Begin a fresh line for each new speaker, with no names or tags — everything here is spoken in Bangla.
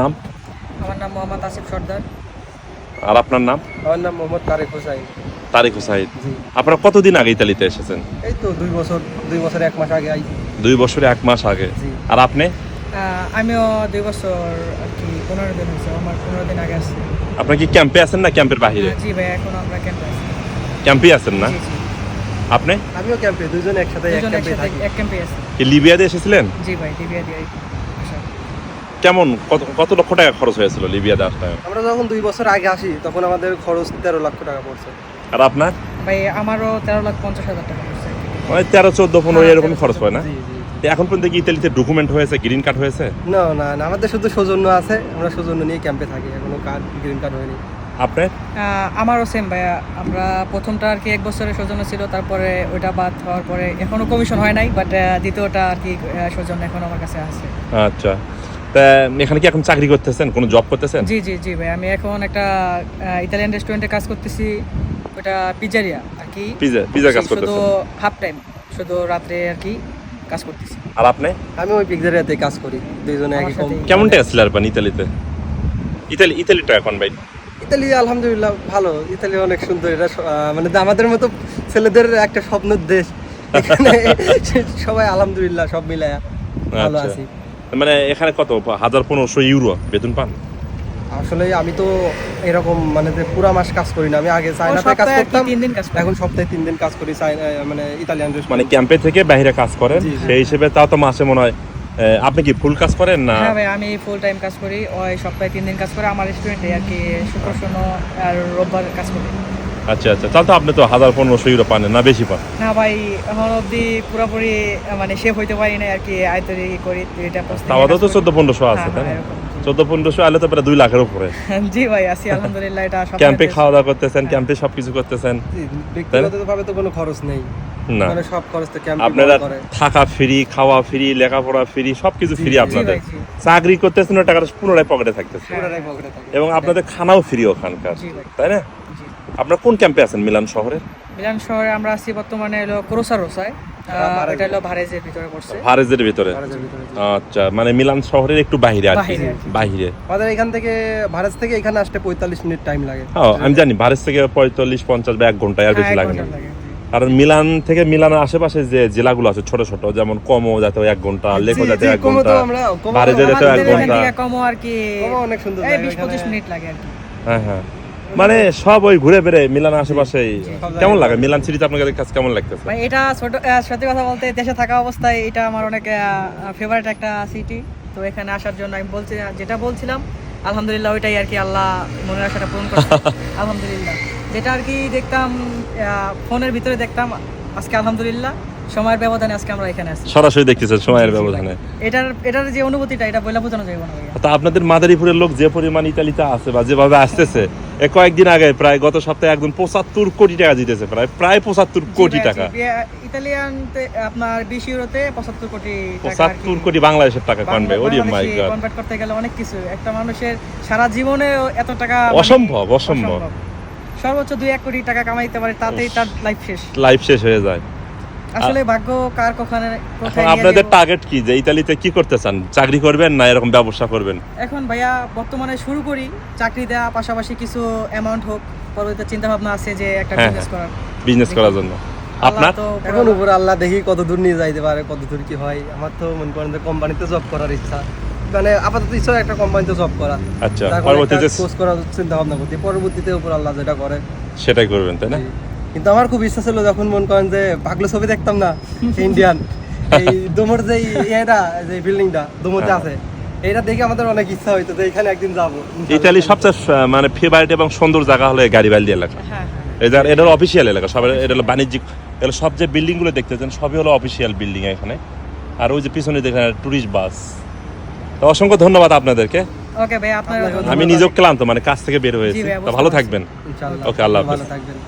নাম?
আমার নাম মোহাম্মদ আসিফ সর্দার।
আর আপনার নাম?
আমার নাম মোহাম্মদ তারেক হোসাইন।
তারিক হুসাইদ
জি।
আপনারা কতদিন আগে ইতালিতে এসেছেন?
এই তো দুই বছর দুই বছর এক মাস আগে
দুই বছরে এক মাস আগে। আর আপনি?
আমিও দুই বছর আর কি পনেরো দিন হয়েছে আমার পনেরো দিন আগে আসছি।
আপনার কি ক্যাম্পে আছেন না ক্যাম্পের বাহিরে
জি ভাই এখন আমরা ক্যাম্পে আছি।
ক্যাম্পে আছেন না? আপনি?
আমিও ক্যাম্পে দুজন একসাথে এক ক্যাম্পে থাকি।
এক ক্যাম্পে আছি।
কি লিবিয়াতে এসেছিলেন?
জি ভাই ডিবিয়া দিয়ে
কেমন? কত কত লক্ষ টাকা খরচ হয়েছিল লিবিয়াতে আসতে
আমরা যখন দুই বছর আগে আসি তখন আমাদের খরচ তেরো লক্ষ টাকা পড়ছে।
আর আপনার?
ভাই আমারও তেরো লাখ পঞ্চাশ হাজার টাকা পড়ছে।
ওই তেরো চোদ্দ পনেরো
হ্যাঁ,
এরকম খরচ হয় না? এখন পর্যন্ত কি ইতালিতে ডকুমেন্ট হয়েছে গ্রিন কার্ড হয়েছে?
না না না আমাদের শুধু সৌজন্য আছে আমরা সৌজন্য নিয়ে ক্যাম্পে থাকি এখনও কার্ড গ্রিন কার্ড হয়নি।
আপনি
আহ, আমারও সেম ভাইয়া। আমরা প্রথমটা আর কি এক বছরের সৌজন্য ছিল তারপরে ওইটা বাদ হওয়ার পরে এখনও কমিশন হয় নাই বাট দ্বিতীয়টা আর কি সৌজন্য এখন আমার কাছে আছে।
আচ্ছা। তা এখানে কি এখন চাকরি করতেছেন? কোনো জব করতেছেন?
জি জি জি ভাই আমি এখন একটা ইতালিয়ান রেস্টুরেন্টে কাজ করতেছি। ওটা পিজারিয়া আর কি।
পিজা পিজা কাজ
শুধু হাফ টাইম শুধু রাত্রে আর কি কাজ করতেছি।
আর আপনি?
আমি ওই পিকজারিয়াতে কাজ করি দুইজনে একই কম
কেমন টাকা ছিল আর ইতালিতে? ইতালি ইতালিটা এখন ভাই?
ইতালি আলহামদুলিল্লাহ ভালো ইতালি অনেক সুন্দর এটা মানে আমাদের মতো ছেলেদের একটা স্বপ্নের দেশ। এখানে সবাই আলহামদুলিল্লাহ সব মিলায়া ভালো
আচ্ছা।
আছি।
মানে এখানে কত? হাজার পনেরোশো ইউরো বেতন পান?
আসলে আমি তো এরকম মানে যে পুরা মাস কাজ করি না। আমি আগে চায়নাতে কাজ
সপ্তাহে
করতাম
তিন দিন কাজ করি।
এখন সপ্তাহে তিন দিন কাজ করি মানে ইতালিয়ান
মানে ক্যাম্পে থেকে বাইরে কাজ করেন?
জি।
সেই হিসেবে তাও তো মাসে মনে হয় আপনি কি ফুল কাজ করেন না?
হ্যাঁ ভাই আমি ফুল টাইম কাজ করি। ওই সপ্তাহে তিন দিন কাজ করে আমার রেস্টুরেন্টে আর কি শুক্র শনি আর রোববার কাজ করি।
আচ্ছা আচ্ছা। তাহলে তো আপনি তো হাজার পনেরোশো ইউরো পান না বেশি পান?
না ভাই এখন অব্দি পুরোপুরি মানে শেফ হইতে পারি না আর কি আয়তরি করি এটা প্রস্তুতি
তাও তো চোদ্দ পনেরোশো আছে
হ্যাঁ,
তাই না?
হ্যাঁ,
চোদ্দ পনেরোশো আলে তো প্রায় দুই লাখের উপরে।
জি ভাই আছি আলহামদুলিল্লাহ এটা সব
ক্যাম্পে খাওয়া দাওয়া করতেছেন ক্যাম্পে সবকিছু করতেছেন
ব্যক্তিগত ভাবে তো কোনো খরচ নেই।
না।
মানে সব খরচ তো ক্যাম্প
আপনারা থাকা ফ্রি খাওয়া ফ্রি লেখাপড়া ফ্রি সবকিছু ফ্রি আপনাদের। চাকরি করতেছেন টাকাটা পুনরায় পকেটে থাকতেছে। এবং আপনাদের খানাও ফ্রি ওখানকার তাই না?
জি।
আপনার কোন ক্যাম্পে আছেন মিলান শহরে?
মিলান শহরে আমরা আছি বর্তমানে হলো ক্রোসা রোসায়। এটা হলো ভারেজের ভিতরে পড়ছে।
ভারেজের ভিতরে? আচ্ছা মানে মিলান শহরের একটু বাহিরে আর কি।
বাহিরে
আমাদের এখান থেকে ভারত থেকে এখানে আসতে পঁয়তাল্লিশ মিনিট টাইম লাগে।
হ্যাঁ আমি জানি ভারেজ থেকে পঁয়তাল্লিশ পঞ্চাশ বা এক ঘণ্টা আর
হ্যাঁ,
বেশি লাগে না। কারণ মিলান থেকে মিলানের আশেপাশে যে জেলাগুলো আছে ছোট ছোট যেমন কমো যাতে এক ঘণ্টা লেখো যাতে এক ঘণ্টা
আমরা- কমো
ভারেজে
আমাদের
যাতে এক
ঘণ্টা। কমও আর কি
অনেক সুন্দর
এই
জায়গা
বিশ পঁচিশ
এখানে।
মিনিট লাগে আর কি।
হ্যাঁ হ্যাঁ। মানে সব ওই ঘুরে বেড়ে মিলান আশেপাশে কেমন লাগে? মিলান সিটিতে আপনাদের কাছে কেমন লাগতেছে?
ভাই এটা ছোট সত্যি কথা বলতে দেশে থাকা অবস্থায় এটা আমার অনেক ফেভারিট একটা সিটি তো এখানে আসার জন্য আমি বলছি যেটা বলছিলাম আলহামদুলিল্লাহ ওইটাই আর কি আল্লাহ মনের আশাটা পূরণ করছে। আলহামদুলিল্লাহ। যেটা আর কি দেখতাম আহ, ফোনের ভিতরে দেখতাম আজকে আলহামদুলিল্লাহ। সময়ের ব্যবধানে আজকে আমরা এখানে আছি।
সরাসরি দেখতেছেন সময়ের ব্যবধানে।
এটার এটার যে অনুভূতিটা এটা বলে বোঝানো যাবে না
তা আপনাদের মাদারীপুরের লোক যে পরিমাণ ইতালিতে আছে বা যেভাবে আসতেছে এ কয়েকদিন আগে প্রায় গত সপ্তাহে একজন পঁচাত্তর কোটি টাকা দিতেছে প্রায় প্রায় পঁচাত্তর কোটি টাকা।
ইতালিয়ানতে আপনার বিশ ইউরোতে পঁচাত্তর কোটি।
পঁচাত্তর কোটি বাংলাদেশের টাকা কানবে ওরে মাই গড
কনভার্ট করতে গেলে অনেক কিছু একটা মানুষের সারা জীবনে এত টাকা মানে
অসম্ভব, অসম্ভব।
সর্বোচ্চ দুই এক কোটি টাকা কামাইতে পারে তাতেই তার লাইফ শেষ।
লাইফ শেষ হয়ে যায়।
আসলে ভাগ্য কার কখনো
আপনাদের টার্গেট কি? যে ইতালিতে কি করতে চান চাকরি করবেন না এরকম ব্যবসা করবেন?
এখন ভাইয়া বর্তমানে শুরু করি। চাকরি দেওয়া পাশাপাশি কিছু অ্যামাউন্ট হোক। পরবর্তীতে চিন্তা ভাবনা আছে যে একটা
হ্যাঁ,
বিজনেস করার।
বিজনেস করার জন্য।
আল্লাহ
আপনার
এখন উপরে আল্লাহ দেখি কত দূর নিয়ে যাইতে পারে কত দূর কি হয়। আমার তো মনে করেন যে কোম্পানিতে জব করার ইচ্ছা। মানে আপাতত ইচ্ছা একটা কোম্পানিতে জব করা।
আচ্ছা পরবর্তীতে
কোর্স করার চিন্তা ভাবনা করতে পরবর্তীতে উপর আল্লাহ যেটা করে।
সেটাই করবেন তাই না।
কিন্তু আমার খুব ইচ্ছা ছিল যখন মন করেন যে পাগলো ছবি দেখতাম না ইন্ডিয়ান এই দোমর যে ইয়েটা যে বিল্ডিংটা দোমরতে
হ্যাঁ।
আছে এটা দেখে আমাদের অনেক ইচ্ছা হইতো যে এখানে একদিন যাব
ইতালি সবচেয়ে মানে ফেভারিট এবং সুন্দর জায়গা হলো গাড়িবালি এলাকা। এটা এটা হলো অফিসিয়াল এলাকা সব এটা হলো বাণিজ্যিক এগুলো সব যে বিল্ডিংগুলো দেখতেছেন সবই হলো অফিসিয়াল বিল্ডিং এখানে। আর ওই যে পিছনে দেখেন টুরিস্ট বাস তো অসংখ্য ধন্যবাদ আপনাদেরকে।
ওকে ভাই আপনার
আপনাকেও
আমি নিজেও ক্লান্ত মানে কাজ থেকে বের হয়েছি। তো ভালো থাকবেন।
ইনশাআল্লাহ।
Okay, আল্লাহ হাফেজ।
ভালো থাকবেন।